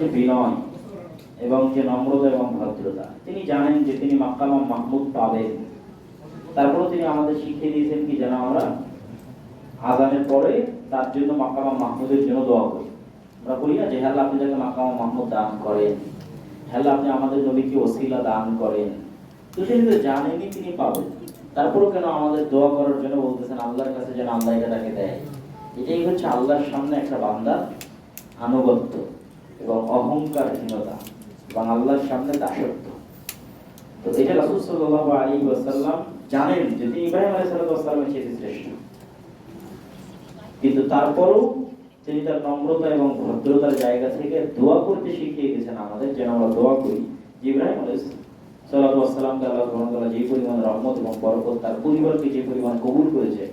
যে বিনয় এবং যে নম্রতা এবং ভদ্রতা, তিনি জানেন যে তিনি মাক্কামা মাহমুদ পাবেন। তারপরেও তিনি আমাদের শিখিয়ে দিয়েছেন কি যেন আমরা আজানের পরে তার জন্য মাকামা মাহমুদের জন্য দোয়া করি। আমরা বলি না যে হ্যাঁ আপনি যাকে মাকামা মাহমুদ দান করেন হ্যাঁ আপনি আমাদের নবীকে ওসিলা দান করেন। তো সে কিন্তু জানেনই তিনি পাবেন। তারপরেও কেন আমাদের দোয়া করার জন্য বলতেছেন, আল্লাহর কাছে যেন আল্লাহ এটা তাকে দেয়? এটাই হচ্ছে আল্লাহর সামনে একটা বান্দার আনুগত্য। এবং অহংকারহীনতা, এবং আল্লাহর সামনে দাসত্ব। তো এটা রাসূল সাল্লাল্লাহু আলাইহি ওয়াসাল্লাম জানেন যে তিনি ইব্রাহিম চেয়ে শ্রেষ্ঠ। কিন্তু তারপরও তিনি তার নম্রতা এবং ভদ্রতার জায়গা থেকে দোয়া করতে শিখিয়ে গেছেন আমাদের, যেন আমরা দোয়া করি যে ইব্রাহিম সালামকে আল্লাহ ওয়া যে পরিমাণ রহমত এবং বরকত তার পরিবারকে যে পরিমাণ কবুল করেছে,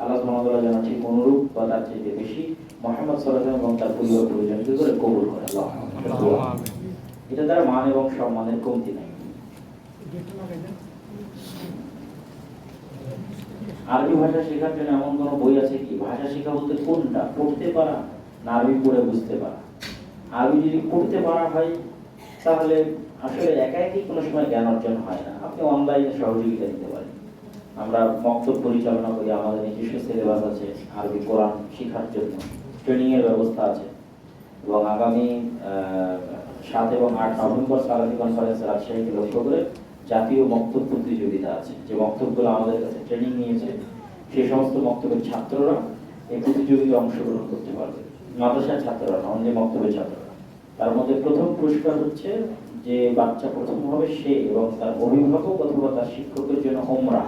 আল্লাহ তাআলা যেন ঠিক অনুরূপ বা তার চেয়ে বেশি মুহাম্মদ সাল্লাল্লাহু আলাইহি এবং তার পরিবার পরিজনকে করে কবুল করে এটা তার মান এবং সম্মানের কমতি নাই। আরবি ভাষা শেখার জন্য এমন কোনো বই আছে কি? ভাষা শেখা বলতে কোনটা? পড়তে পারা না আরবি পড়ে বুঝতে পারা? আরবি যদি পড়তে পারা হয় তাহলে আসলে একা একই কোনো সময় জ্ঞান অর্জন হয় না। আপনি অনলাইনে সহযোগিতা নিতে পারেন। আমরা মক্তব পরিচালনা করি আমাদের নিজস্ব সিলেবাস আছে আরবি কোরআন শেখার জন্য। ট্রেনিং এর ব্যবস্থা আছে। এবং আগামী সাত এবং আট নভেম্বর সালাফি কনফারেন্স রাজশাহীকে লক্ষ্য করে জাতীয় বক্তব্য প্রতিযোগিতা আছে। যে বক্তব্যগুলো আমাদের কাছে ট্রেনিং নিয়েছে সেই সমস্ত বক্তব্যের ছাত্ররা এই প্রতিযোগিতায় অংশগ্রহণ করতে পারবে। মাদ্রাসার ছাত্ররা না অন্য বক্তব্যের ছাত্ররা। তার মধ্যে প্রথম পুরস্কার হচ্ছে যে বাচ্চা প্রথম হবে সে এবং তার অভিভাবক অথবা তার শিক্ষকের জন্য ওমরা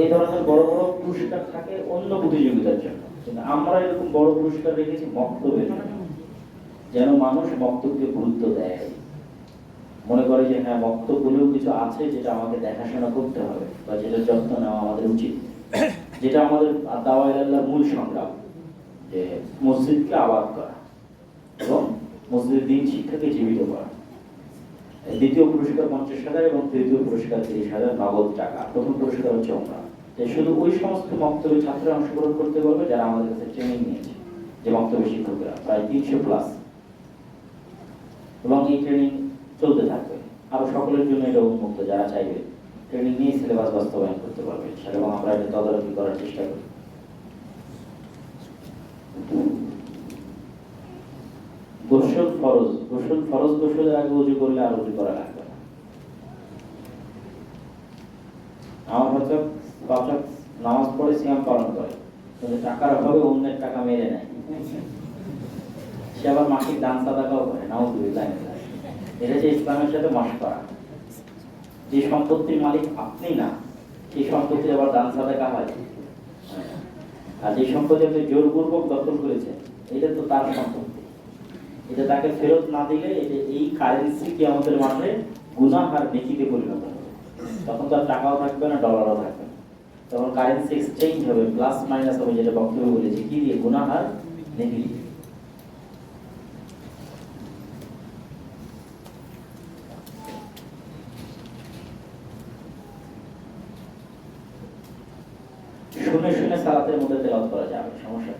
এই ধরনের বড় বড় পুরস্কার থাকে অন্য প্রতিযোগিতার জন্য। আমরা এরকম বড় পুরস্কার রেখেছি বক্তব্যের যেন মানুষ বক্তব্যকে গুরুত্ব দেয়। মনে করে যে হ্যাঁ বক্তব্যগুলোও কিছু আছে যেটা আমাকে দেখাশোনা করতে হবে বা যেটা যত্ন নেওয়া আমাদের উচিত। যেটা আমাদের দাওয়া আল্লাহর মূল সংগ্রাম যে মসজিদকে আবাদ করা এবং মসজিদের দিন শিক্ষাকে জীবিত করা। দ্বিতীয় পুরস্কার পঞ্চাশ হাজার এবং তৃতীয় পুরস্কার তিরিশ হাজার নগদ টাকা। প্রথম পুরস্কার হচ্ছে আমরা। শুধু ওই সমস্ত বক্তব্য ছাত্ররা অংশগ্রহণ করতে পারবে যারা আমাদের কাছে ট্রেনিং নিয়েছে, যে বক্তব্য শিক্ষকরা, প্রায় তিনশো প্লাস এবং এই ট্রেনিং চলতে থাকবে। আরও সকলের জন্য এটা উন্মুক্ত, যারা চাইবে ট্রেনিং নিয়ে সিলেবাস বাস্তবায়ন করতে পারবে। এবং আমরা এটা তদারকি করার চেষ্টা করি। গোসল ফরজ গোসল ফরজ গোসলের আগে উজু করলে আর উজু করা লাগবে আমার হচ্ছে পাচক নামাজ পড়ে সিয়াম পালন করে টাকার অভাবে অন্যের টাকা মেরে নেয়। সে আবার দান সাদাকাও করে, নাউজুবিল্লাহ এটা যে ইসলামের সাথে মাস করা। যে সম্পত্তির মালিক আপনি না, সেই সম্পত্তি আবার দান সাদাকা হয়। আর যে সম্পত্তি আপনি জোরপূর্বক দখল করেছেন, এটা তো তার সম্পত্তি। এটা তাকে ফেরত না দিলে এই কারেন্সি কি আমাদের মাঠে গুনাহ আর নেকিতে পরিণত হবে। তখন তার টাকাও থাকবে না ডলারও থাকবে তখন কারেন্সি এক্সচেঞ্জ হবে প্লাস মাইনাস হবে যেটা বক্তব্য বলেছি। কি দিয়ে? গুনাহ আর নেকি শুনে শুনে সালাতের মধ্যে করা যাবে, সমস্যা।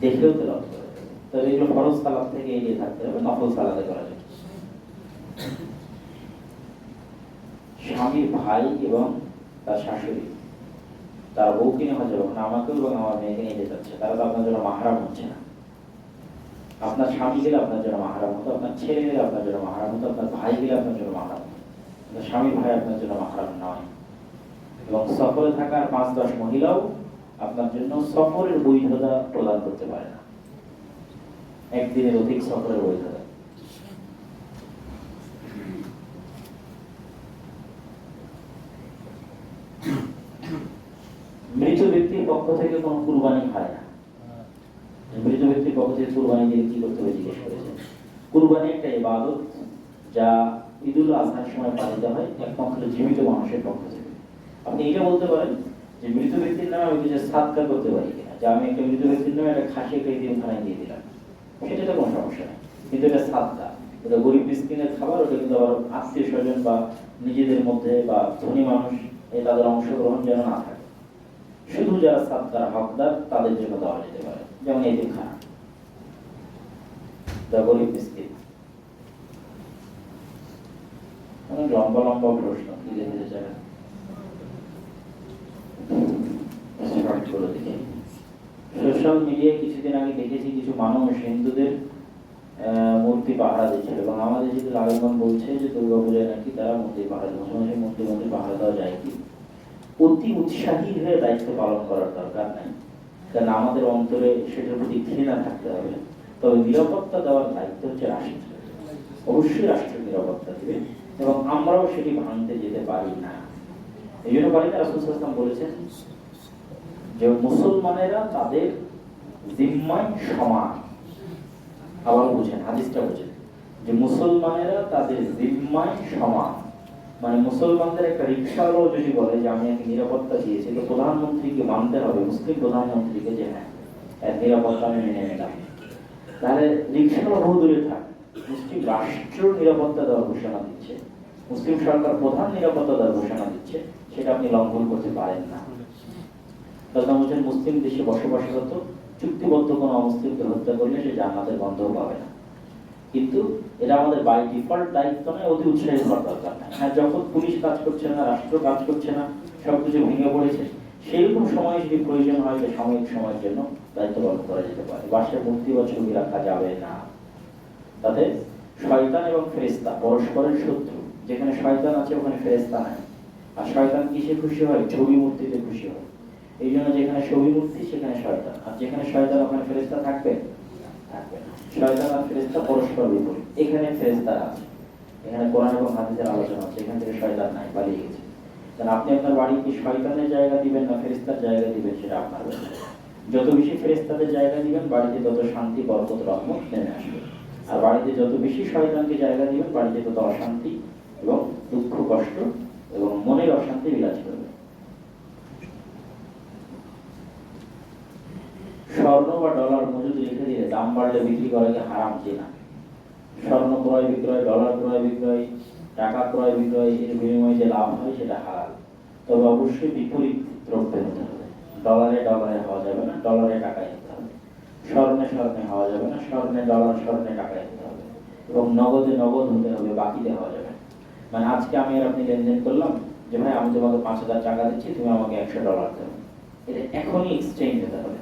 দেখেও তেলাওয়াত যাবে এগুলো ফরজ থেকে থাকতে হবে, নফল করা স্বামীর ভাই এবং তার শাশুড়ি এবং আমার মেয়েকে নিয়ে তারা তো আপনার জন্য মাহারাম হচ্ছে না। আপনার স্বামী গেলে আপনার জন্য মাহারাম হতো, আপনার ছেলে গেলে আপনার জন্য মাহারাম হতো, আপনার ভাই গেলে আপনার জন্য মাহারাম হতো। স্বামী ভাই আপনার জন্য মাহারাম নয়। এবং সফরে থাকা পাঁচ দশ মহিলাও আপনার জন্য সফরের বৈধতা প্রদান করতে পারে না। একদিনের অধিক সফরের বৈধতা মৃত ব্যক্তির পক্ষ থেকে কোনো কুরবানি হয় না। মৃত ব্যক্তির পক্ষ থেকে কুরবানি দিয়ে কি করতে হবে জিজ্ঞেস করেছেন। কুরবানি একটা ইবাদত যা ঈদুল আজহার সময় পালিত হয় একমাত্র জীবিত মানুষের পক্ষ থেকে। আপনি এটা বলতে পারেন যে মৃত ব্যক্তির নামে আমি কিছু সাদকা করতে পারি কিনা? যে আমি একটা মৃত ব্যক্তির নামে একটা খাসি খেয়ে দিয়ে ওখানে দিয়ে দিলাম। সেটা কোনো সমস্যা কিন্তু এটা সাদকা এটা গরিব মিসকিনের খাবার, ওটা কিন্তু আবার আত্মীয় স্বজন বা নিজেদের মধ্যে বা ধনী মানুষ এই তাদের অংশগ্রহণ যেন না থাকে। শুধু যারা সাদকার হকদার, তাদের জন্য দেওয়া যেতে পারে। যেমন এই খানা। দা গরিব মিসকিন। অনেক লম্বা লম্বা প্রশ্ন কি লিখেছে জানেন। করে দেখি। সোশ্যাল মিডিয়ায় কিছুদিন আগে দেখেছি কিছু মানুষ হিন্দুদের মূর্তি পাহারা দিচ্ছিল এবং আমাদের যদি লালগঞ্জ বলছে যে দুর্গা পূজায় নাকি তারা মন্দির পাহারা দিচ্ছে মানুষের মন্দির মন্দির পাহারা দেওয়া যায় কি? অতি উৎসাহী হয়ে দায়িত্ব পালন করার দরকার নাই। কারণ আমাদের অন্তরে সেটার প্রতি ঘৃণা থাকতে হবে। তবে নিরাপত্তা দেওয়ার দায়িত্ব হচ্ছে রাষ্ট্রের অবশ্যই রাষ্ট্রের নিরাপত্তা দেবে এবং আমরাও সেটি ভাঙতে যেতে পারি না। এই জন্য পারি রাসুল বলেছেন যে মুসলমানেরা তাদের জিম্মায় সমান। আবার বুঝেন, হাদিসটা বুঝেন। যে মুসলমানেরা তাদের জিম্মায় সমান। মানে মুসলমানদের একটা রিক্সাওয়ালাও যদি বলে যে আমি একটা নিরাপত্তা দিয়েছি, তো প্রধানমন্ত্রীকে মানতে হবে, মুসলিম প্রধানমন্ত্রীকে যে হ্যাঁ এর নিরাপত্তা আমি মেনে নিলাম। তাহলে রিক্সাওয়ালা বহু দূরে থাক। মুসলিম রাষ্ট্র নিরাপত্তা দেওয়ার ঘোষণা দিচ্ছে। মুসলিম সরকার প্রধান নিরাপত্তা দেওয়ার ঘোষণা দিচ্ছে। সেটা আপনি লঙ্ঘন করতে পারেন না। তাহলে বলছেন মুসলিম দেশে বসবাসরত চুক্তিবদ্ধ কোনো অমুসলিমকে হত্যা করলে সে জান্নাতের গন্ধও পাবে না। কিন্তু এটা আমাদের বাই ডিফল্ট দায়িত্ব নয়, অতি উৎসাহী হওয়ার দরকার হ্যাঁ যখন পুলিশ কাজ করছে না, রাষ্ট্র কাজ করছে না, সবকিছু ভেঙে পড়েছে সেইরকম সময় যদি প্রয়োজন হয় যে সাময়িক সময়ের জন্য দায়িত্ব পালন করা যেতে পারে। বাসায় মূর্তি বা ছবি রাখা যাবে না। তাতে শয়তান এবং ফেরেস্তা পরস্পরের শত্রু, যেখানে শয়তান আছে, ওখানে ফেরেস্তা নাই। আর শয়তান কিসে খুশি হয়? ছবি মূর্তিতে খুশি হয়। এই জন্য যেখানে ছবি মূর্তি সেখানে শয়তান। আর যেখানে শয়তান, ওখানে ফেরেস্তা থাকবে? শয়তান আর ফেরেস্তা পরস্পর বিপরীত। এখানে ফেরেস্তা আছে। এখানে কোরআন এবং হাদিসের আলোচনা আছে এখান থেকে শয়তান নাই, পালিয়ে গেছে। কারণ আপনি আপনার বাড়ি কি শয়তানের জায়গা দিবেন না ফেরেস্তার জায়গা দিবেন সেটা আপনার যত বেশি ফেরেস্তাদের জায়গা দিবেন, বাড়িতে তত শান্তি, বরকত, রহমত নেমে আসবে। আর বাড়িতে যত বেশি শয়তানকে জায়গা দিবেন, বাড়িতে তত অশান্তি এবং দুঃখ, কষ্ট এবং মনের অশান্তি বিরাজ করবে স্বর্ণ বা ডলার মজুদ রেখে দিয়ে দাম বাড়লে বিক্রি করা কি হারাম কিনা? স্বর্ণ ক্রয় বিক্রয়, ডলার ক্রয় বিক্রয়, টাকা ক্রয় বিক্রয়, এর বিনিময়ে যে লাভ হয় সেটা হারাল তবে অবশ্যই বিপরীত দ্রব্যে হতে হবে। ডলারে ডলারে হওয়া যাবে না, ডলারে টাকায় হতে হবে। স্বর্ণে স্বর্ণে হওয়া যাবে না, স্বর্ণে ডলার, স্বর্ণে টাকায় হতে হবে। এবং নগদে নগদ হতে হবে, বাকিতে হওয়া যাবে মানে আজকে আমি আর আপনি লেনদেন করলাম যে ভাই আমি তোমাকে পাঁচ হাজার টাকা দিচ্ছি, তুমি আমাকে একশো ডলার দেবে এটা এখনই এক্সচেঞ্জ হতে হবে।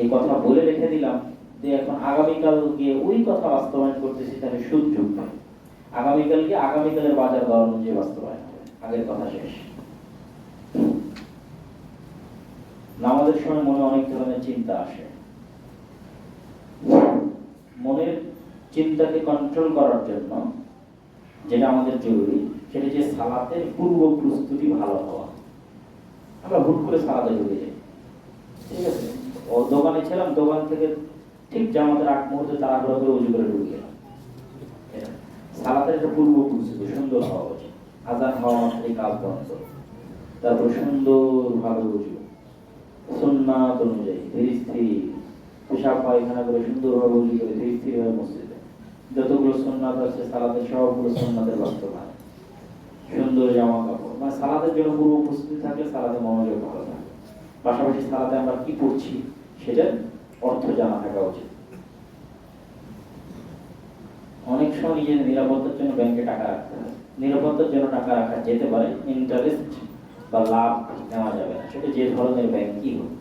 এই কথা বলে রেখে দিলাম যে এখন আগামীকাল গিয়ে ওই কথা বাস্তবায়ন করতেছি, তাহলে সুদ যুগবে আগামীকাল গিয়ে আগামীকালের বাজার দর অনুযায়ী বাস্তবায়ন হবে। আগের কথা শেষ। নামাজের সময় মনে অনেক ধরনের চিন্তা আসে। মনের চিন্তাকে কন্ট্রোল করার জন্য যেটা আমাদের জরুরি, সেটা যে সালাতের পূর্ব প্রস্তুতি ভালো হওয়া। আমরা হুট করে সালাতে ঢুকে যাই। ঠিক আছে? দোকানে ছিলাম, দোকান থেকে ঠিক জামাতের আগ মুহূর্তে তাড়াহুড়ো করে উজু করে ঢুকে গেলাম সালাতের একটা পূর্ব প্রস্তুতি সুন্দর হওয়া উচিত। আজান হওয়া মাত্রই কাজ বন্ধ। তারপর সুন্দর ভাবে উজু। সুন্নাত অনুযায়ী ধীরে স্থির, পেশাব, পায়খানা করে সুন্দরভাবে উজু করে ধীরে হয়ে মসজিদে। যতগুলো সুন্নাত আছে, সালাতের সবগুলো সুন্নাতের বাস্তবায়ন। সুন্দর জামা কাপড়। মানে সালাতের জন্য পূর্ব প্রস্তুতি থাকলে সালাতে মনোযোগ ভালো। থাকে পাশাপাশি সালাতে আমরা কি পড়ছি সেটার অর্থ জানা থাকা উচিত। অনেক সময় নিজের নিরাপত্তার জন্য ব্যাংকে টাকা রাখতে হয়। নিরাপত্তার জন্য টাকা রাখা যেতে পারে ইন্টারেস্ট বা লাভ নেওয়া যাবে না। সেটা যে ধরনের ব্যাংকই হোক।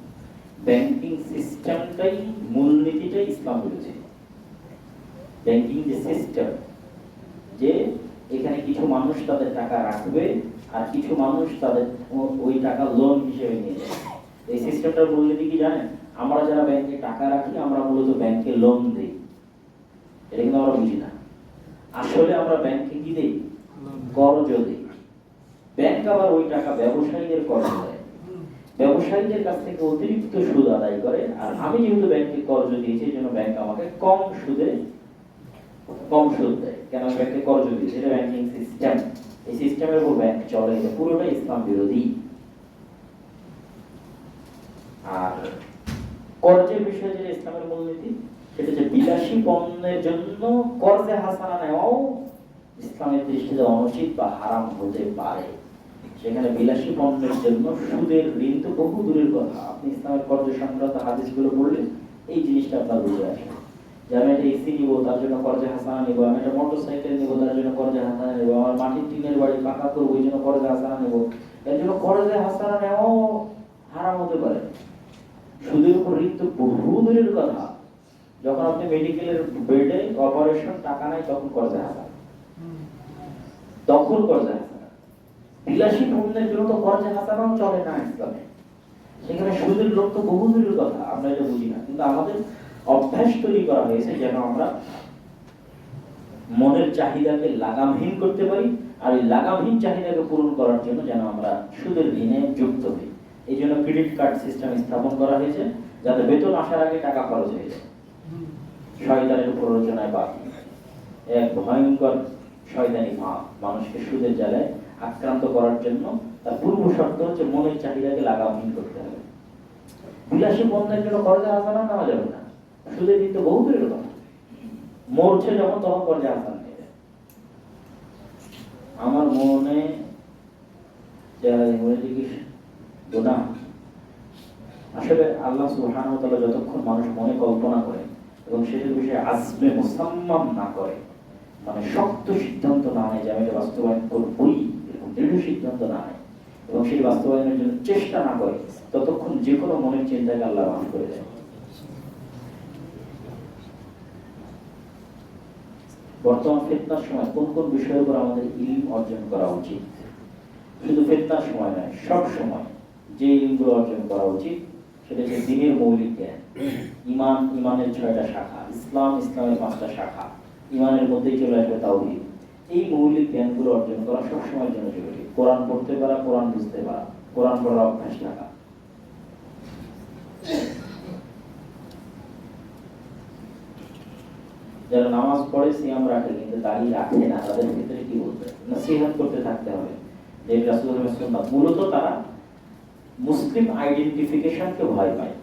ব্যাংকিং সিস্টেমটাই, মূলনীতিটাই ইসলাম বিরোধী ব্যাংকিং যে সিস্টেম, যে এখানে কিছু মানুষ তাদের টাকা রাখবে আর কিছু মানুষ তাদের ওই টাকা লোন হিসেবে নিয়ে যাবে। এই সিস্টেমটার মূলনীতি কি জানেন? আমরা যারা ব্যাংকে টাকা রাখি, আমরা মূলত ব্যাংকে লোন দিই। এটা কিন্তু আমরা বুঝি না। আসলে আমরা ব্যাংকে কি দিই? কর্জ দিই। ব্যাংক আবার ওই টাকা ব্যবসায়ীদের কর্জ দেয়। ব্যবসায়ীদের কাছ থেকে অতিরিক্ত সুদ আদায় করে। আর আমি যেহেতু ব্যাংকে কর্জ দিয়েছি, এই জন্য ব্যাংক আমাকে কম সুদে কম সুদ দেয়। কেন ব্যাংকে কর্জ দিয়েছি? এটা ব্যাংকিং সিস্টেম এই সিস্টেমের উপর ব্যাংক চলে। এটা পুরোটাই ইসলাম বিরোধী। আর কর্জের বিষয়ে যে ইসলামের মূলনীতি, সেটা যে বিলাসী পণ্যের জন্য কর্জে হাসানা নেওয়াও ইসলামের দৃষ্টিতে অনুচিত বা হারাম হতে পারে। সেখানে বিলাসী পণ্যের জন্য সুদের ঋণ তো বহু দূরের কথা। আপনি ইসলামের কর্জ সংক্রান্ত হাদিসগুলো পড়লে এই জিনিসটা আপনার বুঝে আসে। যে আমি একটা এসি নিবো, তার জন্য কর্জে হাসানা নিবো, আমি একটা মোটর সাইকেল নিবো, তার জন্য কর্জে হাসানা নিবো, আমার মাটির টিনের বাড়ি পাকা করব ওই জন্য কর্জে হাসানা নিবো। এর জন্য কর্জে হাসানা নেওয়াও হারাম হতে পারে। সুদের উপর ঋণ বহু দূরের কথা, আমরা এটা বুঝি না। কিন্তু আমাদের অভ্যাস তৈরি করা হয়েছে যেন আমরা মনের চাহিদাকে লাগামহীন করতে পারি, আর এই লাগামহীন চাহিদাকে পূরণ করার জন্য যেন আমরা সুদের ঋণে যুক্ত হই। এই জন্য ক্রেডিট কার্ড সিস্টেম স্থাপন করা হয়েছে, যাতে বেতন আসার আগে টাকা খরচ হয়ে যায়। শয়তানের প্ররোচনায় বাকি। এক ভয়ঙ্কর শয়তানি ভাব মানুষকে সুদের জালে আক্রান্ত করার জন্য তার পূর্ব শর্ত হচ্ছে মনের চাহিদাকে লাগামহীন করতে হবে। বিলাসী পণ্যের জন্য খরচে হাসানা নেওয়া যাবে না। সুদের দিন বহু দূরের কথা। মরছে যখন, তখন খরচে হাসান নেবে আমার মনে, যারা গুনাহ। আসলে আল্লাহ ওয়া যতক্ষণ মানুষ মনে কল্পনা করে এবং সেটার বিষয়ে আসবে মুসাম্মাম না করে মানে শক্ত সিদ্ধান্ত না নেয় যে আমি এটা বাস্তবায়ন করবই, এরকম দৃঢ় সিদ্ধান্ত না নেয় এবং সেই বাস্তবায়নের জন্য চেষ্টা না করে, ততক্ষণ যে কোনো মনের চিন্তাকে আল্লাহ মাফ করে দেয়। বর্তমান ফেতনার সময় কোন কোন বিষয়ের উপর আমাদের ইলম অর্জন করা উচিত? শুধু ফেতনার সময় নয়, সব সময়। যে ইলমগুলো অর্জন করা উচিত, সেটা হচ্ছে দিনের মৌলিক জ্ঞান। ইমান, ইমানের ছয়টা শাখা, ইসলাম, ইসলামের পাঁচটা শাখা, ইমানের মধ্যেই চলে আসবে তাওহীদ। এই মৌলিক জ্ঞানগুলো অর্জন করা সবসময়ের জন্য জরুরি। কোরআন পড়তে পারা, কোরআন বুঝতে পারা, কোরআন পড়ার অভ্যাস থাকা যারা নামাজ পড়ে, সিয়াম রাখে, কিন্তু দাঁড়িয়ে রাখে না, তাদের ক্ষেত্রে কি বলতে নসিহত করতে থাকতে হবে। যে আলাইহি মূলত তারা মুসলিম আইডেন্টিফিকেশনকে ভয় পায়।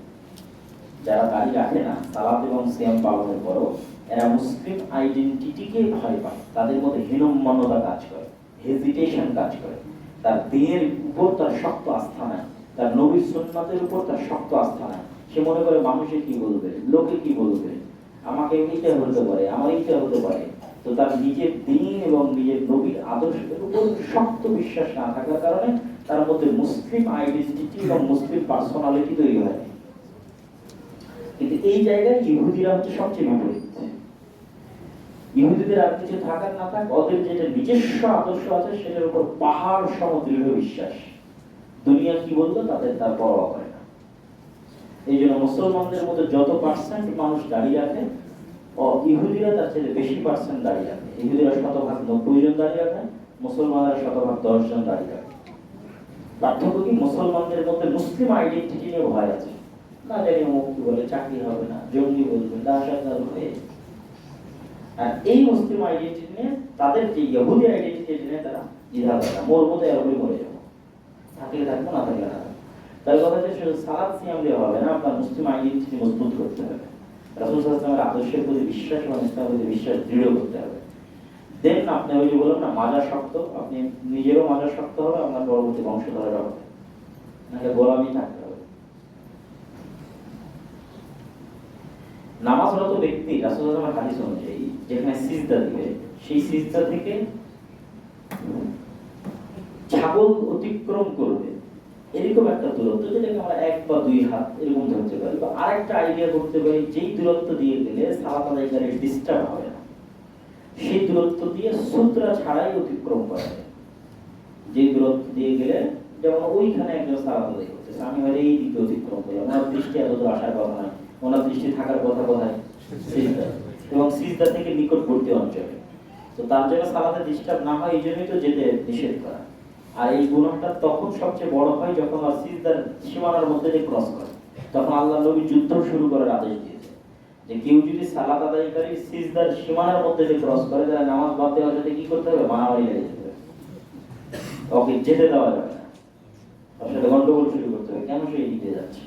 যারা দাড়ি রাখে না, সালাত এবং সিয়াম পালনের পরও, এরা মুসলিম আইডেন্টিটিকে ভয় পায়। তাদের মধ্যে হীনম্মন্যতা কাজ করে হেজিটেশন কাজ করে। তার দিনের উপর তার শক্ত আস্থা নাই। তার নবীর সুন্নাতের উপর তার শক্ত আস্থা নাই। সে মনে করে, মানুষে কি বলবে? লোকে কি বলবে? আমাকে এইটা হতে পারে, আমার এইটা হতে পারে। তো তার নিজের দিন এবং নিজের নবীর আদর্শের উপর শক্ত বিশ্বাস না থাকার কারণে তার মধ্যে মুসলিম আইডেন্টিটি এবং মুসলিম পার্সোনালিটি তৈরি হয়। কিন্তু এই জায়গায় ইহুদিরা হচ্ছে সবচেয়ে বিপরীত ইহুদিদের আর কিছু থাকার না থাক ওদের যেটা নিজস্ব আদর্শ আছে, সেটার উপর পাহাড় সম দৃঢ় বিশ্বাস। দুনিয়া কি বলল? তাদের তার পরোয়া করে না। এই জন্য মুসলমানদের মধ্যে যত পার্সেন্ট মানুষ দাঁড়িয়ে রাখে, ও ইহুদিরা তার চেয়ে বেশি পার্সেন্ট দাঁড়িয়ে রাখে। ইহুদিরা শতভাগ নব্বই জন দাঁড়িয়ে রাখে, মুসলমানরা শতভাগ দশ জন দাঁড়িয়ে রাখে। পার্থক্য কি মুসলমানদের মধ্যে মুসলিম আইডেন্টিটি নিয়ে ভয় আছে? না জানি অমুক কি বলে, চাকরি হবে না, জঙ্গি বলবে দাসাদ হবে আর এই মুসলিম আইডেন্টিটি নিয়ে, তাদের যে ইহুদি আইডেন্টিটি নিয়ে তারা দ্বিধা করে না। মোর মতো এরকমই মরে যাব। থাকলে থাকব না থাকলে না তার কথা শুধু সালাদ সিয়াম হবে না, আপনার মুসলিম আইডেন্টিটি মজবুত করতে হবে। রাসুল আদর্শের প্রতি বিশ্বাস এবং প্রতি বিশ্বাস দৃঢ় করতে হবে। দেন আপনি ওই যে বললাম না মাজা শক্ত, আপনি নিজেরও মাজা শক্ত হবে, আপনার পরবর্তী বংশধরেরা হবে। নাহলে গোলামি থাকতে হবে। নামাজরত ব্যক্তি, রাসুল সাল্লামের হাদিস অনুযায়ী, যেখানে সিজদা দিবে, সেই সিজদা থেকে ছাগল অতিক্রম করবে। এরকম একটা দূরত্ব যেটাকে আমরা এক বা দুই হাত এরকম ধরতে পারি, বা আরেকটা আইডিয়া করতে পারি, যেই দূরত্ব দিয়ে গেলে সালাত আদায়কারী ডিস্টার্ব হবে। সেই দূরত্ব দিয়ে সূত্রা ছাড়াই অতিক্রম করা যায়। যে দূরত্ব দিয়ে গেলে, যেমন ওইখানে একজন সালাত আদায় করতেছে, আমি হয়তো এই দিকে অতিক্রম করলাম, ওনার দৃষ্টি এত আসার কথা নয়, ওনার দৃষ্টি থাকার কথা কোথায় এবং সিজদা থেকে নিকটবর্তী অঞ্চলে। তো তার জন্য সালাতে ডিস্টার্ব না হয় এই জন্যই তো যেতে নিষেধ করা। আর এই গুণটা তখন সবচেয়ে বড় হয় যখন সিজদার সীমানার মধ্যে দিয়ে ক্রস করে। তখন আল্লাহ নবী যুদ্ধ শুরু করার আদেশ দিয়েছে যে কেউ যদি সালাত আদায়কারী সিজদার সীমানার মধ্যে দিয়ে ক্রস করে, তাহলে নামাজ বাদ দেওয়ার সাথে কি করতে হবে? মারামারি লেগে যেতে ওকে যেতে দেওয়া যাবে না। তার সাথে গন্ডগোল শুরু করতে হবে। কেন সে এদিকে যাচ্ছে?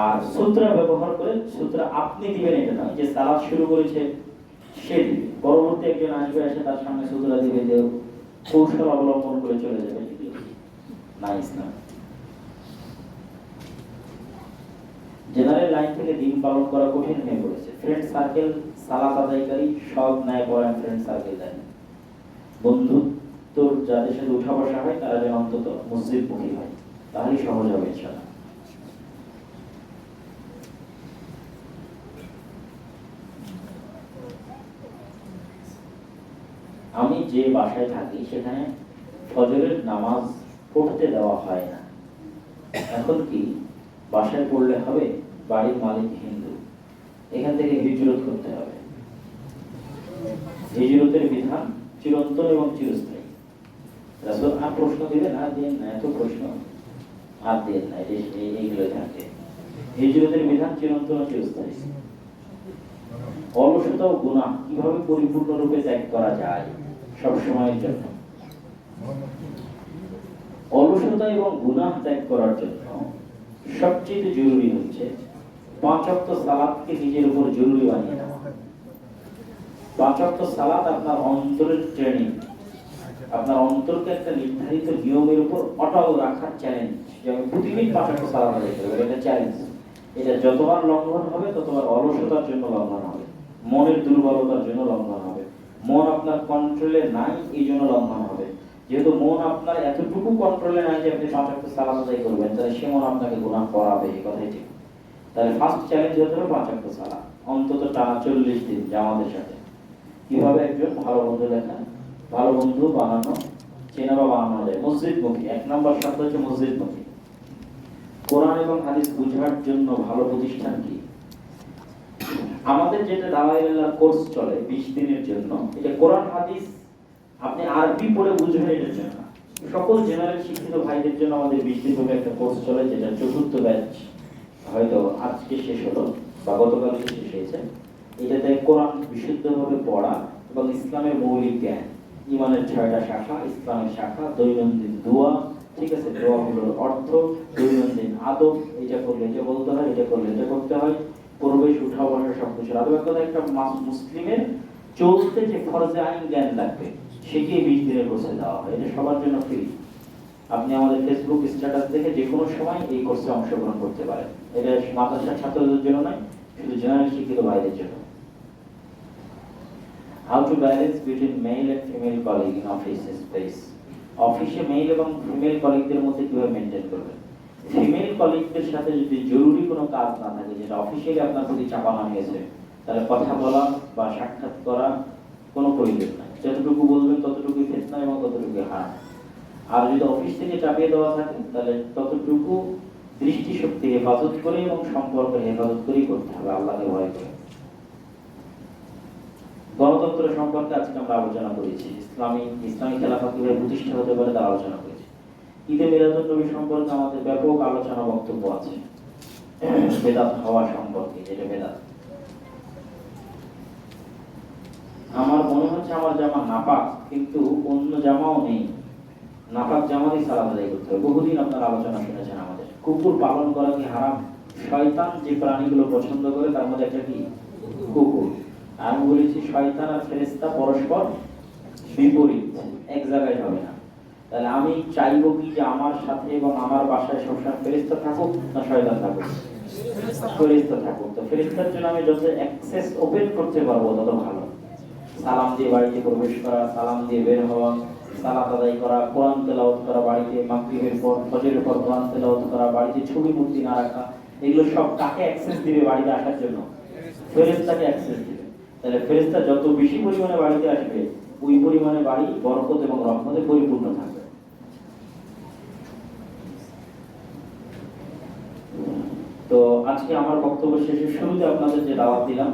আর সূত্রা ব্যবহার করে, সূত্রা আপনি দিবেন এটা নয়, যে সালাদ শুরু করেছে, সে দিবে। পরবর্তী একজন আসবে, এসে তার সামনে সূত্রা দিবে যে কৌশল অবলম্বন করে চলে যাবে। না জেনারেল লাইন থেকে দিন পালন করা কঠিন হয়ে পড়েছে। ফ্রেন্ড সার্কেল সালাত আদায়কারী সব ন্যায় পরায়ণ ফ্রেন্ড সার্কেল দেন বন্ধুত্বর যাদের সাথে উঠা বসা হয়, তারা যেন অন্তত মসজিদ মুখী হয়। তাহলেই সহজ হবে ইনশাআল্লাহ। আমি যে বাসায় থাকি, সেখানে ফজরের নামাজ পড়তে দেওয়া হয় না। এখন কি বাসায় পড়লে হবে, বাড়ির মালিক হিন্দু। এখান থেকে হিজরত করতে হবে। হিজরতের বিধান চিরন্তন এবং চিরস্থায়ী। রাসূল আর প্রশ্ন দিবেন আর দিন না, এত প্রশ্ন আর দিন না এই- এই- এইগুলো থাকে হিজরতের বিধান চিরন্তন চিরস্থায়ী। অলসতা ও গুনাহ কীভাবে পরিপূর্ণরূপে ত্যাগ করা যায় সব সময়ের জন্য। অলসতা এবং গুনাহ ত্যাগ করার জন্য সবচেয়ে জরুরি হচ্ছে পাঁচ ওয়াক্ত সালাতকে নিজের উপর জরুরি বানিয়ে নেওয়া পাঁচ ওয়াক্ত সালাত আপনার অন্তরের ট্রেনিং আপনার অন্তরকে একটা নির্ধারিত নিয়মের উপর অটল রাখার চ্যালেঞ্জ যেমন প্রতিদিন পাঁচ ওয়াক্ত সালাত আদায় করব এটা চ্যালেঞ্জ এটা যতবার লঙ্ঘন হবে, ততবার অলসতার জন্য লঙ্ঘন হবে। মনের দুর্বলতার জন্য লঙ্ঘন হবে। মন আপনার কন্ট্রোলে নাই, এই জন্য লঙ্ঘন হবে। যেহেতু মন আপনার এতটুকু কন্ট্রোলে নাই যে আপনি পাঁচ ওয়াক্ত সালাত আদায় করবেন, তাহলে সে মন আপনাকে গুনাহ করাবে, এই কথাই ঠিক। তাহলে ফার্স্ট চ্যালেঞ্জ হতে হবে পাঁচ ওয়াক্ত সালাত অন্তত টানা চল্লিশ দিন জামাতের সাথে। কীভাবে একজন ভালো বন্ধু লেখা ভালো বন্ধু বানানো, চেনা বা বানানো যায়। মসজিদ মুখী এক নম্বর শব্দ হচ্ছে মসজিদ মুখী কোরআন এবং হাদিস বুঝার জন্য ভালো প্রতিষ্ঠান কি? আমাদের যেটা দাওয়াইল্লাহ কোর্স চলে বিশ দিনের জন্য, এটা কোরআন, হাদিস আপনি আরবি পড়ে বুঝবেন এটার জন্য সকল জেনারেল শিক্ষিত ভাইদের জন্য আমাদের বিশ দিন একটা কোর্স চলে, যেটা চতুর্থ ব্যাচ হয়তো আজকে শেষ হলো, বা গতকালকে শেষ হয়েছে। এটাতে কোরআন বিশুদ্ধভাবে পড়া এবং ইসলামের মৌলিক জ্ঞান। ইমানের ছয়টা শাখা, ইসলামের শাখা, দৈনন্দিন দোয়া, ঠিক আছে? দোয়াগুলোর অর্থ, দৈনন্দিন আদব, এটা করলে এটা বলতে হয়, এটা করলে এটা করতে হয়। প্রবেশ, উঠা, বসা, সব কিছু আদব। একটা মাস- মুসলিমের চলতে যে ফরজে আইন জ্ঞান লাগবে। সেটি বিশ দিনের কোর্সে দেওয়া হয়। এটা সবার জন্য ফ্রি আপনি আমাদের ফেসবুক স্ট্যাটাস দেখে যে কোনো সময় এই কোর্সে অংশগ্রহণ করতে পারেন। এটা মাদ্রাসার ছাত্রদের জন্য নয়, শুধু জেনারেল শিক্ষিত ভাইদের জন্য। How to balance between male and female colleague in office space অফিসে মেল এবং ফিমেল কলিগদের মধ্যে কীভাবে মেনটেন করবেন? ফিমেল কলিগদের সাথে যদি জরুরি কোনো কাজ না থাকে, যেটা অফিসিয়ালি আপনার প্রতি চাপানো হয়েছে তাহলে কথা বলা বা সাক্ষাৎ করা কোনো প্রয়োজন নাই। যতটুকু বলবেন ততটুকুই ফেতনা এবং ততটুকুই হার। আর যদি অফিস থেকে চাপিয়ে দেওয়া থাকে, তাহলে ততটুকু দৃষ্টিশক্তি হেফাজত করে এবং সম্পর্ক হেফাজত করেই করতে হবে, আল্লাহকে ভয় করে। গণতন্ত্র সম্পর্কে আজকে আমরা আলোচনা করেছি। ইসলামী ইসলামী খেলাফা কীভাবে প্রতিষ্ঠা হতে পারে তা আলোচনা করেছি। ঈদে মিলাদুল নবী সম্পর্কে আমাদের ব্যাপক আলোচনা বক্তব্য আছে। বেদাত হওয়া সম্পর্কে, যেটা বেদাত। আমার মনে হচ্ছে আমার জামা নাপাক, কিন্তু অন্য জামাও নেই। নাপাক জামারই সালাদ আদায় করতে হবে। বহুদিন আপনার আলোচনা শুনেছেন আমাদের। কুকুর পালন করা কি হারাম? শয়তান যে প্রাণীগুলো পছন্দ করে, তার মধ্যে একটা কি? কুকুর। আমি বলেছি শয়তান আর ফেরেস্তা পরস্পর বিপরীত, এক জায়গায় হবে না। তাহলে আমি চাইব কি যে আমার সাথে এবং আমার বাসায় সবসময় ফেরেস্তা থাকুক না শয়তান থাকুক? ফেরেস্তা থাকুক। তো ফেরেস্তার জন্য আমি যত অ্যাক্সেস ওপেন করতে পারব, তত ভালো। সালাম দিয়ে বাড়িতে প্রবেশ করা, সালাম দিয়ে বের হওয়া, সালাত আদায় করা, কোরআন তেলাওয়াত করা, বাড়িতে মাগরিবের পর, ফজরের পর কোরআন তেলাওয়াত করা, বাড়িতে ছবি মূর্তি না রাখা, এগুলো সব কাকে অ্যাক্সেস দিবে বাড়িতে আসার জন্য? ফেরেস্তাকে অ্যাক্সেস দিবে। তাহলে ফেরেস্তা যত বেশি পরিমাণে বাড়িতে আসবে, ওই পরিমাণে বাড়ি বরকত এবং রহমতে পরিপূর্ণ থাকবে। তো আজকে আমার বক্তব্য শেষে শুরুতে আপনাদের যে দাওয়াত দিলাম